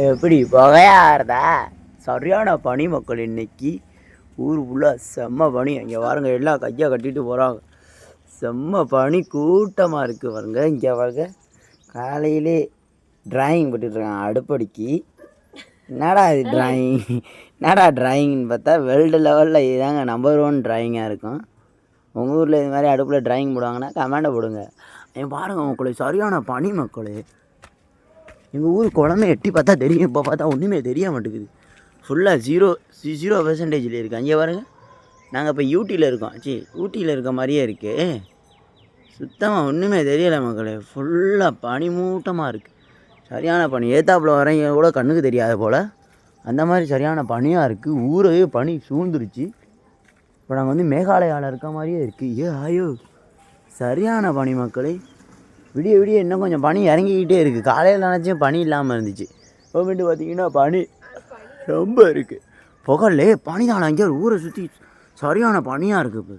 எப்படி புகையாருதா சரியான பனி மக்கள் இன்னைக்கு. ஊர் ஃபுல்லாக செம்ம பனி. இங்கே பாருங்க எல்லாம் கையாக கட்டிட்டு போகிறாங்க செம்ம பனி கூட்டமாக இருக்குது பாருங்க. இங்கே பாருங்க காலையிலே டிராயிங் போட்டுட்ருக்காங்க அடுப்படிக்கு. என்னடா இது டிராயிங் என்னடா டிராயிங்னு பார்த்தா வேர்ல்டு லெவலில் இதுதாங்க நம்பர் ஒன் டிராயிங்காக இருக்கும். உங்கள் ஊரில் இது மாதிரி அடுப்பில் டிராயிங் போடுவாங்கன்னா கமெண்டை போடுங்க. என் பாருங்கள் மக்களே சரியான பனி மக்களே. எங்கள் ஊர் குழந்தை எட்டி பார்த்தா தெரியும். இப்போ பார்த்தா ஒன்றுமே தெரிய மாட்டேங்குது. ஃபுல்லாக ஜீரோ ஜீரோ பர்சன்டேஜில் இருக்குது அங்கே பாருங்கள் நாங்கள் இப்போ யூட்டியில் இருக்கோம். சி ஊட்டியில் இருக்க மாதிரியே இருக்குது சுத்தமாக ஒன்றுமே தெரியலை மக்களே. ஃபுல்லாக பனி மூட்டமாக இருக்குது சரியான பனி. ஏத்தாப்பில் வரீங்க கூட கண்ணுக்கு தெரியாத போல். அந்த மாதிரி சரியான பனியாக இருக்குது ஊரே பனி சூழ்ந்துருச்சு. இப்போ நாங்கள் வந்து மேகாலயாவில் இருக்க மாதிரியே இருக்குது ஏ ஆயோ சரியான பனி மக்களே. விடிய விடிய இன்னும் கொஞ்சம் பனி இறங்கிக்கிட்டே இருக்குது காலையில் நினச்சும் பனி இல்லாமல் இருந்துச்சு. அப்புறமேட்டு பார்த்தீங்கன்னா பனி ரொம்ப இருக்குது புகழ்லே பனி தான் அங்கே ஊரை சுற்றி சரியான பனியாக இருக்குது இப்போ.